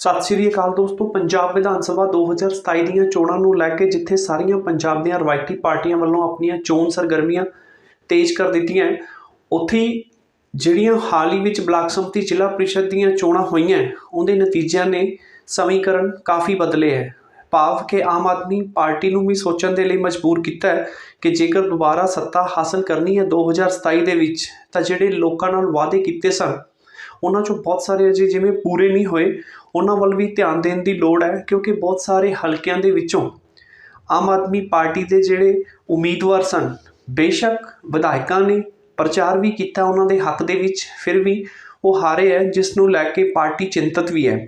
ਸਤਿ ਸ਼੍ਰੀ ਅਕਾਲ ਦੋਸਤੋ, ਪੰਜਾਬ ਵਿਧਾਨ ਸਭਾ 2027 ਦੀਆਂ ਚੋਣਾਂ ਨੂੰ ਲੈ ਕੇ ਜਿੱਥੇ ਸਾਰੀਆਂ ਪੰਜਾਬ ਦੀਆਂ ਰਵਾਇਤੀ ਪਾਰਟੀਆਂ ਵੱਲੋਂ ਆਪਣੀਆਂ ਚੋਣ ਸਰਗਰਮੀਆਂ ਤੇਜ਼ ਕਰ ਦਿੱਤੀਆਂ ਉੱਥੇ ਜਿਹੜੀਆਂ ਹਾਲ ਹੀ ਵਿੱਚ ਬਲਾਕ ਸੰਮਤੀ ਜ਼ਿਲ੍ਹਾ ਪ੍ਰੀਸ਼ਦ ਦੀਆਂ ਚੋਣਾਂ ਹੋਈਆਂ ਉਹਦੇ ਨਤੀਜਿਆਂ ਨੇ ਸਮੀਕਰਨ ਕਾਫੀ ਬਦਲੇ ਹੈ। ਭਾਵ ਕਿ ਆਮ ਆਦਮੀ ਪਾਰਟੀ ਨੂੰ ਵੀ ਸੋਚਣ ਦੇ ਲਈ ਮਜਬੂਰ ਕੀਤਾ ਹੈ ਕਿ ਜੇਕਰ ਦੁਬਾਰਾ ਸੱਤਾ ਹਾਸਲ ਕਰਨੀ ਹੈ 2027 ਦੇ ਵਿੱਚ, ਤਾਂ ਜਿਹੜੇ ਲੋਕਾਂ ਨਾਲ ਵਾਅਦੇ ਕੀਤੇ ਸਨ ਉਹਨਾਂ ਚੋਂ ਬਹੁਤ ਸਾਰੇ ਅਜੇ ਜਿਵੇਂ ਪੂਰੇ ਨਹੀਂ ਹੋਏ, ਉਹਨਾਂ ਵੱਲ ਵੀ ਧਿਆਨ ਦੇਣ ਦੀ ਲੋੜ ਹੈ, ਕਿਉਂਕਿ ਬਹੁਤ ਸਾਰੇ ਹਲਕਿਆਂ ਦੇ ਵਿੱਚੋਂ ਆਮ ਆਦਮੀ ਪਾਰਟੀ ਦੇ ਜਿਹੜੇ ਉਮੀਦਵਾਰ ਸਨ, ਬੇਸ਼ੱਕ ਵਿਧਾਇਕਾਂ ਨੇ ਪ੍ਰਚਾਰ ਵੀ ਕੀਤਾ ਉਹਨਾਂ ਦੇ ਹੱਕ ਦੇ ਵਿੱਚ, ਫਿਰ ਵੀ ਉਹ ਹਾਰੇ ਹੈ, ਜਿਸ ਨੂੰ ਲੈ ਕੇ ਪਾਰਟੀ ਚਿੰਤਤ ਵੀ ਹੈ।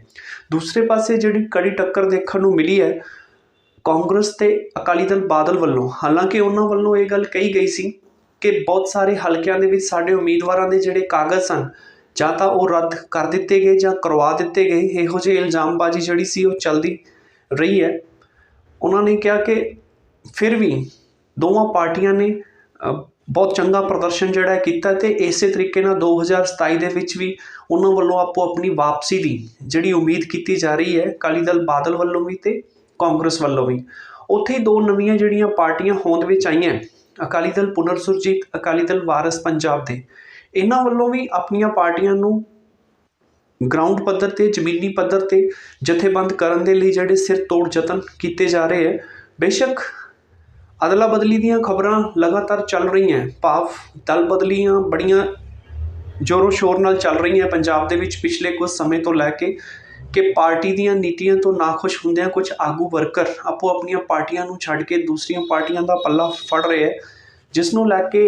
ਦੂਸਰੇ ਪਾਸੇ ਜਿਹੜੀ ਕੜੀ ਟੱਕਰ ਦੇਖਣ ਨੂੰ ਮਿਲੀ ਹੈ, ਕਾਂਗਰਸ ਤੇ ਅਕਾਲੀ ਦਲ ਬਾਦਲ ਵੱਲੋਂ, ਹਾਲਾਂਕਿ ਉਹਨਾਂ ਵੱਲੋਂ ਇਹ ਗੱਲ ਕਹੀ ਗਈ ਸੀ ਕਿ ਬਹੁਤ ਸਾਰੇ ਹਲਕਿਆਂ ਦੇ ਵਿੱਚ ਸਾਡੇ ਉਮੀਦਵਾਰਾਂ ਦੇ ਜਿਹੜੇ ਕਾਗਜ਼ ਸਨ ਜਾਂ ਤਾਂ ਉਹ ਰੱਦ ਕਰ ਦਿੱਤੇ ਗਏ ਜਾਂ ਕਰਵਾ ਦਿੱਤੇ ਗਏ। ਇਹੋ ਜਿਹੇ ਇਲਜ਼ਾਮਬਾਜ਼ੀ ਜਿਹੜੀ ਸੀ, ਉਹ ਚੱਲਦੀ ਰਹੀ ਹੈ। ਉਹਨਾਂ ਨੇ ਕਿਹਾ ਕਿ ਫਿਰ ਵੀ ਦੋਵਾਂ ਪਾਰਟੀਆਂ ਨੇ ਬਹੁਤ ਚੰਗਾ ਪ੍ਰਦਰਸ਼ਨ ਜਿਹੜਾ ਕੀਤਾ ਤੇ ਇਸੇ ਤਰੀਕੇ ਨਾਲ 2027 ਦੇ ਵਿੱਚ ਵੀ ਉਹਨਾਂ ਵੱਲੋਂ ਆਪੋ ਆਪਣੀ ਵਾਪਸੀ ਦੀ ਜਿਹੜੀ ਉਮੀਦ ਕੀਤੀ ਜਾ ਰਹੀ ਹੈ, ਅਕਾਲੀ ਦਲ ਬਾਦਲ ਵੱਲੋਂ ਵੀ ਤੇ ਕਾਂਗਰਸ ਵੱਲੋਂ ਵੀ। ਉੱਥੇ ਹੀ ਦੋ ਨਵੀਆਂ ਜਿਹੜੀਆਂ ਪਾਰਟੀਆਂ ਹੋਂਦ ਵਿੱਚ ਆਈਆਂ, ਅਕਾਲੀ ਦਲ ਪੁਨਰ ਸੁਰਜੀਤ ਅਕਾਲੀ ਦਲ ਵਾਰਸ ਪੰਜਾਬ ਦੇ। ਇਹਨਾਂ ਵੱਲੋਂ ਵੀ ਆਪਣੀਆਂ ਪਾਰਟੀਆਂ ਨੂੰ ਗਰਾਊਂਡ ਪੱਧਰ ਤੇ, ਜ਼ਮੀਨੀ ਪੱਧਰ ਤੇ ਜਥੇਬੰਦ ਕਰਨ ਦੇ ਲਈ ਜਿਹੜੇ ਸਿਰ ਤੋੜ ਯਤਨ ਕੀਤੇ ਜਾ ਰਹੇ ਹੈ, ਬੇਸ਼ੱਕ ਅਦਲਾ ਬਦਲੀ ਦੀਆਂ ਖਬਰਾਂ ਲਗਾਤਾਰ ਚੱਲ ਰਹੀਆਂ ਭਾਵ ਦਲ ਬਦਲੀਆਂ ਬੜੀਆਂ ਜ਼ੋਰੋ ਸ਼ੋਰ ਨਾਲ ਚੱਲ ਰਹੀਆਂ ਪੰਜਾਬ ਦੇ ਵਿੱਚ ਪਿਛਲੇ ਕੁਝ ਸਮੇਂ ਤੋਂ ਲੈ ਕੇ ਕਿ ਪਾਰਟੀ ਦੀਆਂ ਨੀਤੀਆਂ ਤੋਂ ਨਾਖੁਸ਼ ਹੁੰਦਿਆਂ ਕੁਝ ਆਗੂ ਵਰਕਰ ਆਪੋ ਆਪਣੀਆਂ ਪਾਰਟੀਆਂ ਨੂੰ ਛੱਡ ਕੇ ਦੂਸਰੀਆਂ ਪਾਰਟੀਆਂ ਦਾ ਪੱਲਾ ਫੜ ਰਹੇ ਹੈ, ਜਿਸ ਨੂੰ ਲੈ ਕੇ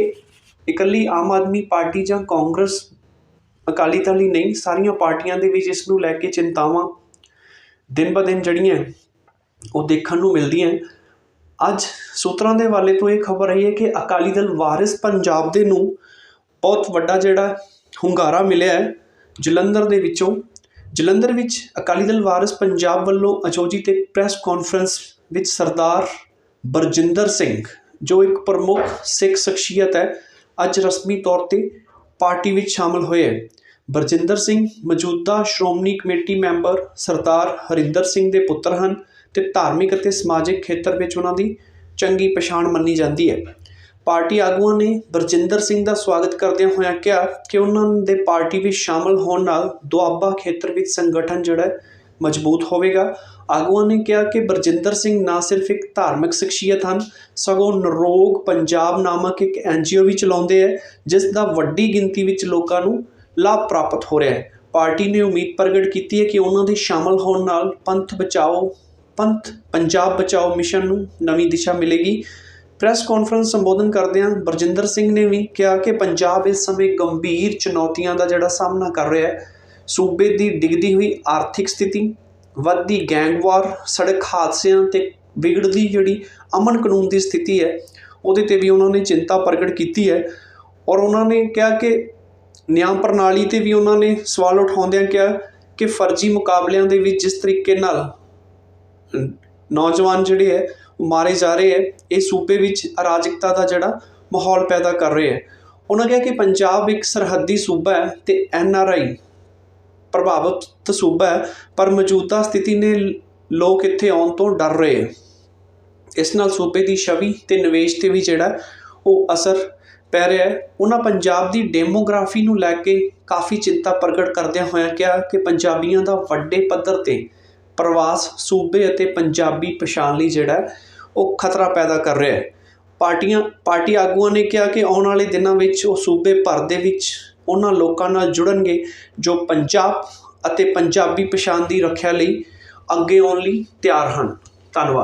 ਇਕੱਲੀ ਆਮ ਆਦਮੀ ਪਾਰਟੀ ਜਾਂ ਕਾਂਗਰਸ ਅਕਾਲੀ ਦਲ ਹੀ ਨਹੀਂ, ਸਾਰੀਆਂ ਪਾਰਟੀਆਂ ਦੇ ਵਿੱਚ ਇਸ ਨੂੰ ਲੈ ਕੇ ਚਿੰਤਾਵਾਂ ਦਿਨ ਬ ਦਿਨ ਜਿਹੜੀਆਂ ਉਹ ਦੇਖਣ ਨੂੰ ਮਿਲਦੀਆਂ ਅੱਜ ਸੂਤਰਾਂ ਦੇ ਵਾਲੇ ਤੋਂ ਇਹ ਖਬਰ ਆਈ ਹੈ ਕਿ ਅਕਾਲੀ ਦਲ ਵਾਰਿਸ ਪੰਜਾਬ ਦੇ ਨੂੰ ਬਹੁਤ ਵੱਡਾ ਜਿਹੜਾ ਹੁੰਗਾਰਾ ਮਿਲਿਆ ਹੈ, ਜਲੰਧਰ ਦੇ ਵਿੱਚੋਂ। ਜਲੰਧਰ ਵਿੱਚ ਅਕਾਲੀ ਦਲ ਵਾਰਿਸ ਪੰਜਾਬ ਵੱਲੋਂ ਆਯੋਜਿਤ ਇੱਕ ਪ੍ਰੈਸ ਕਾਨਫਰੰਸ ਵਿੱਚ ਸਰਦਾਰ ਬਰਜਿੰਦਰ ਸਿੰਘ, ਜੋ ਇੱਕ ਪ੍ਰਮੁੱਖ ਸਿੱਖ ਸ਼ਖਸੀਅਤ ਹੈ ਅੱਜ ਰਸਮੀ ਤੌਰ ਤੇ ਪਾਰਟੀ ਵਿੱਚ ਸ਼ਾਮਲ ਹੋਏ ਹੈ ਬਰਜਿੰਦਰ ਸਿੰਘ ਮੌਜੂਦਾ ਸ਼੍ਰੋਮਣੀ ਕਮੇਟੀ ਮੈਂਬਰ ਸਰਦਾਰ ਹਰਿੰਦਰ ਸਿੰਘ ਦੇ ਪੁੱਤਰ ਹਨ ਤੇ ਧਾਰਮਿਕ ਅਤੇ ਸਮਾਜਿਕ ਖੇਤਰ ਵਿੱਚ ਉਹਨਾਂ ਦੀ ਚੰਗੀ ਪਛਾਣ ਮੰਨੀ ਜਾਂਦੀ ਹੈ। ਪਾਰਟੀ ਆਗੂਆਂ ਨੇ ਬਰਜਿੰਦਰ ਸਿੰਘ ਦਾ ਸਵਾਗਤ ਕਰਦਿਆਂ ਹੋਇਆਂ ਕਿਹਾ ਕਿ ਉਹਨਾਂ ਦੇ ਪਾਰਟੀ ਵਿੱਚ ਸ਼ਾਮਲ ਹੋਣ ਨਾਲ ਦੁਆਬਾ ਖੇਤਰ ਵਿੱਚ ਸੰਗਠਨ ਜਿਹੜਾ ਮਜ਼ਬੂਤ ਹੋਵੇਗਾ। ਆਗੂਆਂ ਨੇ ਕਿਹਾ ਕਿ ਬਰਜਿੰਦਰ ਸਿੰਘ ਨਾ ਸਿਰਫ ਇੱਕ ਧਾਰਮਿਕ ਸ਼ਖਸੀਅਤ ਹਨ, ਸਗੋਂ ਨਰੋਗ ਪੰਜਾਬ ਨਾਮਕ ਇੱਕ ਐਨਜੀਓ ਵੀ ਚਲਾਉਂਦੇ ਹੈ, ਜਿਸ ਦਾ ਵੱਡੀ ਗਿਣਤੀ ਵਿੱਚ ਲੋਕਾਂ ਨੂੰ ਲਾਭ ਪ੍ਰਾਪਤ ਹੋ ਰਿਹਾ ਹੈ। ਪਾਰਟੀ ਨੇ ਉਮੀਦ ਪ੍ਰਗਟ ਕੀਤੀ ਹੈ ਕਿ ਉਹਨਾਂ ਦੇ ਸ਼ਾਮਲ ਹੋਣ ਨਾਲ ਪੰਥ ਬਚਾਓ, ਪੰਥ ਪੰਜਾਬ ਬਚਾਓ ਮਿਸ਼ਨ ਨੂੰ ਨਵੀਂ ਦਿਸ਼ਾ ਮਿਲੇਗੀ। ਪ੍ਰੈਸ ਕਾਨਫਰੰਸ ਸੰਬੋਧਨ ਕਰਦਿਆਂ ਬਰਜਿੰਦਰ ਸਿੰਘ ਨੇ ਵੀ ਕਿਹਾ ਕਿ ਪੰਜਾਬ ਇਸ ਸਮੇਂ ਗੰਭੀਰ ਚੁਣੌਤੀਆਂ ਦਾ ਜਿਹੜਾ ਸਾਹਮਣਾ ਕਰ ਰਿਹਾ ਹੈ। ਸੂਬੇ ਦੀ ਡਿੱਗਦੀ ਹੋਈ ਆਰਥਿਕ ਸਥਿਤੀ, ਵੱਧਦੀ ਗੈਂਗਵਾਰ ਸੜਕ ਹਾਦਸਿਆਂ ਤੇ ਵਿਗੜਦੀ ਜਿਹੜੀ ਅਮਨ ਕਾਨੂੰਨ ਦੀ ਸਥਿਤੀ ਹੈ, ਉਹਦੇ ਤੇ ਵੀ ਉਹਨਾਂ ਨੇ ਚਿੰਤਾ ਪ੍ਰਗਟ ਕੀਤੀ ਹੈ ਔਰ ਉਹਨਾਂ ਨੇ ਕਿਹਾ ਕਿ ਨਿਆਂ ਪ੍ਰਣਾਲੀ ਤੇ ਵੀ ਉਹਨਾਂ ਨੇ ਸਵਾਲ ਉਠਾਉਂਦਿਆਂ ਕਿਹਾ ਕਿ ਫਰਜ਼ੀ ਮੁਕਾਬਲਿਆਂ ਦੇ ਵਿੱਚ ਜਿਸ ਤਰੀਕੇ ਨਾਲ ਨੌਜਵਾਨ ਜਿਹੜੇ ਹੈ, ਉਹ ਮਾਰੇ ਜਾ ਰਹੇ ਹੈ, ਇਹ ਸੂਬੇ ਵਿੱਚ ਅਰਾਜਕਤਾ ਦਾ ਜਿਹੜਾ ਮਾਹੌਲ ਪੈਦਾ ਕਰ ਰਹੇ ਹੈ। ਉਹਨਾਂ ਕਿਹਾ ਕਿ ਪੰਜਾਬ ਇੱਕ ਸਰਹੱਦੀ ਸੂਬਾ ਹੈ ਤੇ ਐਨ ਆਰ ਆਈ ਪ੍ਰਭਾਵਿਤ ਸੂਬਾ ਹੈ, ਪਰ ਮੌਜੂਦਾ ਸਥਿਤੀ ਨੇ ਲੋਕ ਇੱਥੇ ਆਉਣ ਤੋਂ ਡਰ ਰਹੇ ਹੈ। ਇਸ ਨਾਲ ਸੂਬੇ ਦੀ ਛਵੀ ਤੇ ਨਿਵੇਸ਼ ਤੇ ਵੀ ਜਿਹੜਾ ਉਹ ਅਸਰ ਪੈ ਰਿਹਾ ਹੈ। ਉਹਨਾਂ ਪੰਜਾਬ ਦੀ ਡੈਮੋਗ੍ਰਾਫੀ ਨੂੰ ਲੈ ਕੇ ਕਾਫੀ ਚਿੰਤਾ ਪ੍ਰਗਟ ਕਰਦਿਆਂ ਹੋਇਆਂ ਕਿਹਾ ਕਿ ਪੰਜਾਬੀਆਂ ਦਾ ਵੱਡੇ ਪੱਧਰ ਤੇ ਪ੍ਰਵਾਸ ਸੂਬੇ ਅਤੇ ਪੰਜਾਬੀ ਪਛਾਣ ਲਈ ਜਿਹੜਾ ਉਹ ਖਤਰਾ ਪੈਦਾ ਕਰ ਰਿਹਾ ਹੈ। ਪਾਰਟੀਆਂ, ਪਾਰਟੀ ਆਗੂਆਂ ਨੇ ਕਿਹਾ ਕਿ ਆਉਣ ਵਾਲੇ ਦਿਨਾਂ ਵਿੱਚ ਉਹ ਸੂਬੇ ਭਰ ਦੇ ਵਿੱਚ ਉਹਨਾਂ ਲੋਕਾਂ ਨਾਲ ਜੁੜਨਗੇ ਜੋ ਪੰਜਾਬ ਅਤੇ ਪੰਜਾਬੀ ਪਛਾਣ ਦੀ ਰੱਖਿਆ ਲਈ ਅੱਗੇ ਆਉਣ ਲਈ ਤਿਆਰ ਹਨ। ਧੰਨਵਾਦ।